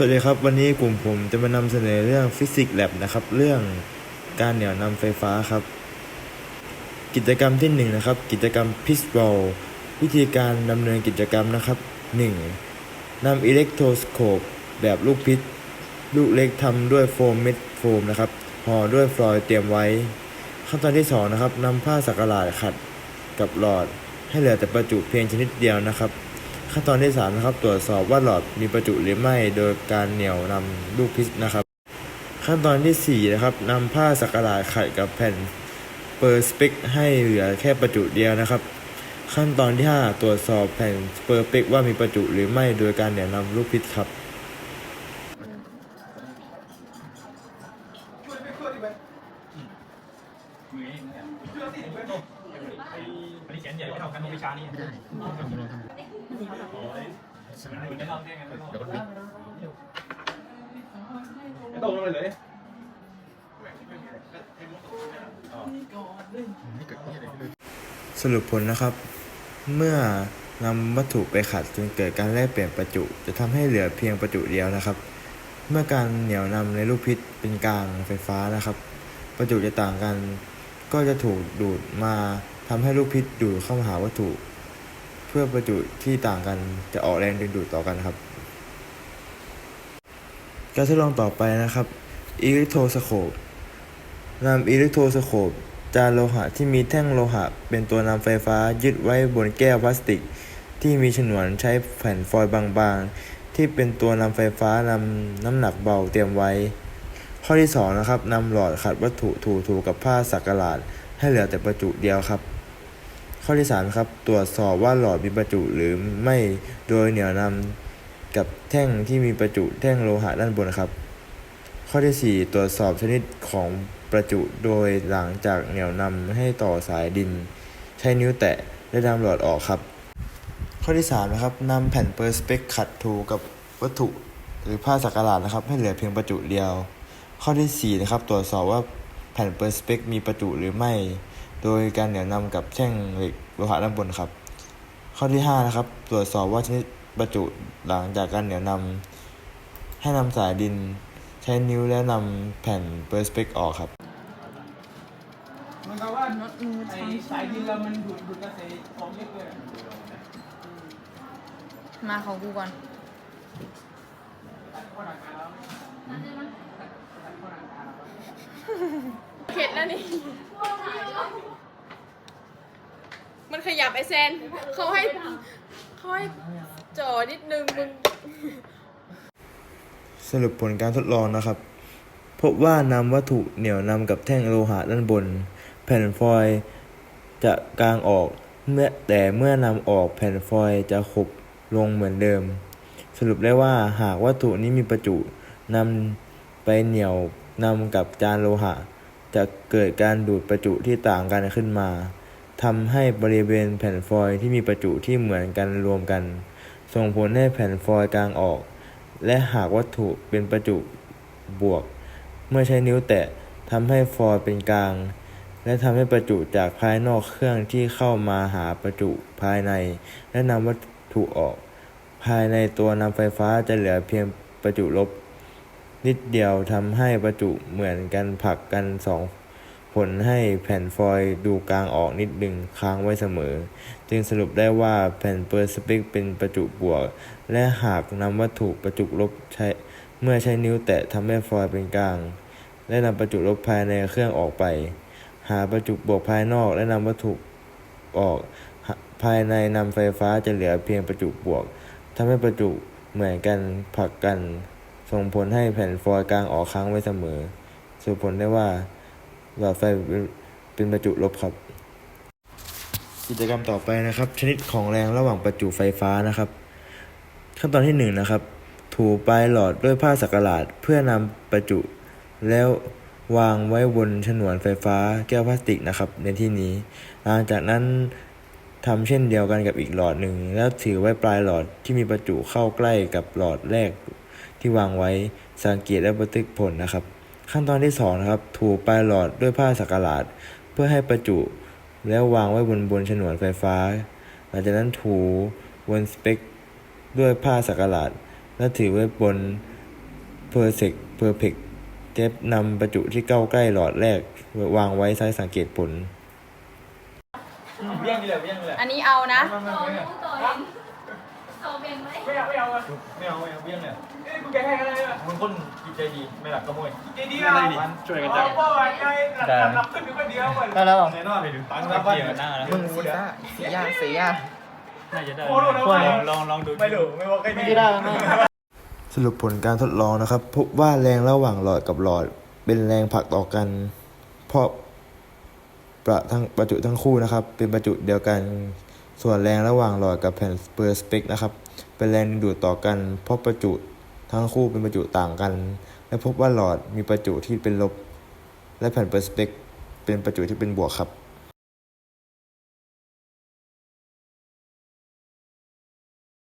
สวัสดีครับ วันนี้กลุ่มผมจะมานำเสนอเรื่องฟิสิกส์แลบนะครับ เรื่องการเหนี่ยวนำไฟฟ้าครับ กิจกรรมที่1นงนะครับ กิจกรรมพิสบอลวิธีการดำเนินกิจกรรมนะครับ 1. นำอิเล็กโทรสโคปแบบลูกพิษ ลูกเล็กทำด้วยโฟมเม็ดโฟมนะครับห่อด้วยฟลอยด์เตรียมไว้ ขั้นตอนที่2นะครับนำผ้าสักหลาดขัดกับหลอด ให้เหลือแต่ประจุเพียงชนิดเดียวนะครับ ขั้นตอนที่ 3 นะครับ ตรวจสอบว่าหลอดมีประจุหรือไม่ โดยการเหนี่ยวนำลูกพิษนะครับ ขั้นตอนที่ 4 นะครับนำผ้าสักหลาดขัดกับแผ่นเปอร์สเปกให้เหลือแค่ประจุเดียวนะครับ ขั้นตอนที่ 5 ตรวจสอบแผ่นเปอร์สเปกว่ามีประจุหรือไม่ โดยการเหนี่ยวนำลูกพิษครับ สมัยนี้ได้เล่าได้ไงไม่ต้องไม่ต้องลงเลยเลยสรุปผลนะครับ เมื่อนำวัตถุไปขัดจนเกิดการแลกเปลี่ยนประจุ จะทำให้เหลือเพียงประจุเดียวนะครับ เมื่อการเหนี่ยวนำในลูกพิษเป็นกลางไฟฟ้านะครับ ประจุจะต่างกัน ก็จะถูกดูดมาทำให้ลูกพิษดูดเข้ามาหาวัตถุ เพื่อประจุที่ต่างกันจะออกแรงดึงดูดต่อกันครับ การทดลองต่อไปนะครับอิเล็กโทรสโคปนำอิเล็กโทรสโคปจานโลหะที่มีแท่งโลหะ เป็นตัวนำไฟฟ้ายึดไว้บนแก้วพลาสติก ที่มีฉนวนใช้แผ่นฟอยล์บางๆ ที่เป็นตัวนำไฟฟ้านำน้ำหนักเบาเตรียมไว้ ข้อที่2นะครับนำหลอดขัดวัตถุถูๆกับผ้าสักหลาด ให้เหลือแต่ประจุเดียวครับ ข้อที่3ครับตรวจสอบว่าหลอดมีประจุหรือไม่โดยเหนี่ยวนำกับแท่งที่มีประจุแท่งโลหะด้านบนครับ ข้อที่ 4 ตรวจสอบชนิดของประจุโดยหลังจากเหนี่ยวนำให้ต่อสายดิน ใช้นิ้วแตะและนำหลอดออกครับ ข้อที่3นะครับนำแผ่นเปอร์สเปกขัดถูกับวัตถุหรือผ้าสักหลาดนะครับ ให้เหลือเพียงประจุเดียว ข้อที่4นะครับตรวจสอบว่าแผ่นเปอร์สเปกมีประจุหรือไม่ โดยการเหนี่ยวนำกับแท่งเหล็กโลหะด้านบนครับ ข้อที่5นะครับ ตรวจสอบว่าชนิดประจุหลังจากการเหนี่ยวนำให้นำสายดิน ใช้นิ้วแล้วนำแผ่นเปอร์สเปกออกครับมันก็ว่าไอสายดินเรามันดูดดูดกระแสของเยอะเลยมาของกูก่อน ข็ดแล้วนี่ มันขยับไอเซนเขาให้เขาให้จอนิดนึงมึง สรุปผลการทดลองนะครับ พบว่านำวัตถุเหนี่ยวนำกับแท่งโลหะด้านบน แผ่นฟอยล์จะกางออกเมื่อแต่เมื่อนำออกแผ่นฟอยล์จะขบลงเหมือนเดิม สรุปได้ว่าหากวัตถุนี้มีประจุนำไปเหนี่ยวนำกับจานโลหะ จะเกิดการดูดประจุที่ต่างกันขึ้นมาทำให้บริเวณแผ่นฟอยล์ที่มีประจุที่เหมือนกันรวมกัน ส่งผลให้แผ่นฟอยล์กลางออก และหากวัตถุเป็นประจุบวก เมื่อใช้นิ้วแตะทำให้ฟอยล์เป็นกลาง และทำให้ประจุจากภายนอกเครื่องที่เข้ามาหาประจุภายใน และนำวัตถุออก ภายในตัวนำไฟฟ้าจะเหลือเพียงประจุลบ นิดเดียวทำให้ประจุเหมือนกันผลักกันสองผลให้แผ่นฟอยล์ดูกลางออกนิดหนึ่งค้างไว้เสมอ จึงสรุปได้ว่าแผ่นเปอร์สเปกเป็นประจุบวก และหากนำวัตถุประจุลบใช้เมื่อใช้นิ้วแตะทำให้ฟอยล์เป็นกลาง และนำประจุลบภายในเครื่องออกไป หาประจุบวกภายนอกและนำวัตถุออกภายในนำไฟฟ้าจะเหลือเพียงประจุบวกทำให้ประจุเหมือนกันผลักกัน ส่งผลให้แผ่นฟอยล์กลางออกค้างไว้เสมอสรุปผลได้ว่าหลอดไฟเป็นประจุลบครับ กิจกรรมต่อไปนะครับ ชนิดของแรงระหว่างประจุไฟฟ้านะครับ ขั้นตอนที่1นงนะครับ ถูปลายหลอดด้วยผ้าสักหลาดเพื่อนำประจุ แล้ววางไว้บนฉนวนไฟฟ้าแก้วพลาสติกนะครับ ในที่นี้ หลังจากนั้นทำเช่นเดียวกันกับอีกหลอดหนึ่ง แล้วถือไว้ปลายหลอดที่มีประจุเข้าใกล้กับหลอดแรก ที่วางไว้สังเกตและบันทึกผลนะครับ ขั้นตอนที่2นะครับถูปลายหลอดด้วยผ้าสักหลาด เพื่อให้ประจุ แล้ววางไว้บนบนฉนวนไฟฟ้า หลังจากนั้นถูบนสเปคด้วยผ้าสักหลาด และถือไว้บนเพอร์เซกเพอร์เพกเทปนำประจุที่เก้าใกล้หลอดแรก วางไว้ใช้สังเกตผลเบี้ยงนี่แหละเบี้ยงนี่แหละอันนี้เอานะไม่ไม่ต่อไม่รู้ต่อเอง ต่อเบ่งไหมไม่เอาไม่เอาอะไม่เอาไม่เอาเบี้ยงเนี่ยเอ้ยกูแกให้กันเลยอะมึงคนจิตใจดีไม่หลักขโมยดีดีอะช่วยกันเอาจังเพราะว่าไงหลับหลับขึ้นอยู่คนเดียวก่อนได้แล้วแน่นอนไปดูตังค์รับเกียร์หน้าแล้วมึงสีซ่าสีย่าสีย่าน่าจะได้โอ้โหนะลว่าองลองลองดูไม่รู้ไม่ว่าใครไม่ได้แล้วแม่สรุปผลการทดลองนะครับ พบว่าแรงระหว่างหลอดกับหลอด เป็นแรงผลักต่อกัน เพราะประทั้งประจุทั้งคู่นะครับ เป็นประจุเดียวกัน ส่วนแรงระหว่างหลอดกับแผ่นเปอร์สเปกนะครับ เป็นแรงดึงดูดต่อกัน เพราะประจุทั้งคู่เป็นประจุต่างกัน และพบว่าหลอดมีประจุที่เป็นลบ และแผ่นเปอร์สเปกเป็นประจุที่เป็นบวกครับ